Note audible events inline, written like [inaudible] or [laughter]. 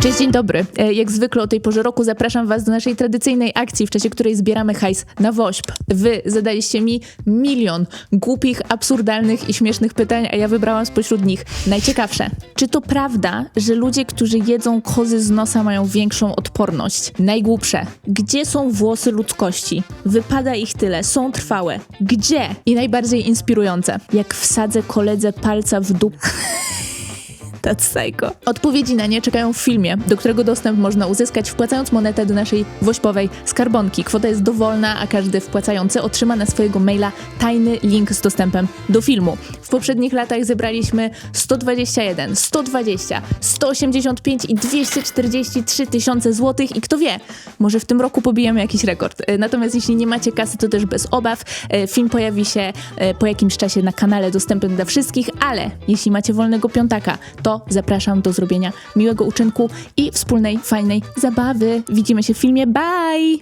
Cześć, dzień dobry. E, Jak zwykle o tej porze roku zapraszam Was do naszej tradycyjnej akcji, w czasie której zbieramy hajs na WOŚP. Wy zadaliście mi milion głupich, absurdalnych i śmiesznych pytań, a ja wybrałam spośród nich najciekawsze. Czy to prawda, że ludzie, którzy jedzą kozy z nosa mają większą odporność? Najgłupsze. Gdzie są włosy ludzkości? Wypada ich tyle, są trwałe. Gdzie? I najbardziej inspirujące. Jak wsadzę koledze palca w dup... [laughs] Psycho. Odpowiedzi na nie czekają w filmie, do którego dostęp można uzyskać wpłacając monetę do naszej wośpowej skarbonki. Kwota jest dowolna, a każdy wpłacający otrzyma na swojego maila tajny link z dostępem do filmu. W poprzednich latach zebraliśmy 121, 120, 185 i 243 tysiące złotych i kto wie, może w tym roku pobijemy jakiś rekord. E, Natomiast jeśli nie macie kasy, to też bez obaw. E, Film pojawi się e, po jakimś czasie na kanale dostępnym dla wszystkich, ale jeśli macie wolnego piątaka, zapraszam do zrobienia miłego uczynku i wspólnej, fajnej zabawy. Widzimy się w filmie. Bye!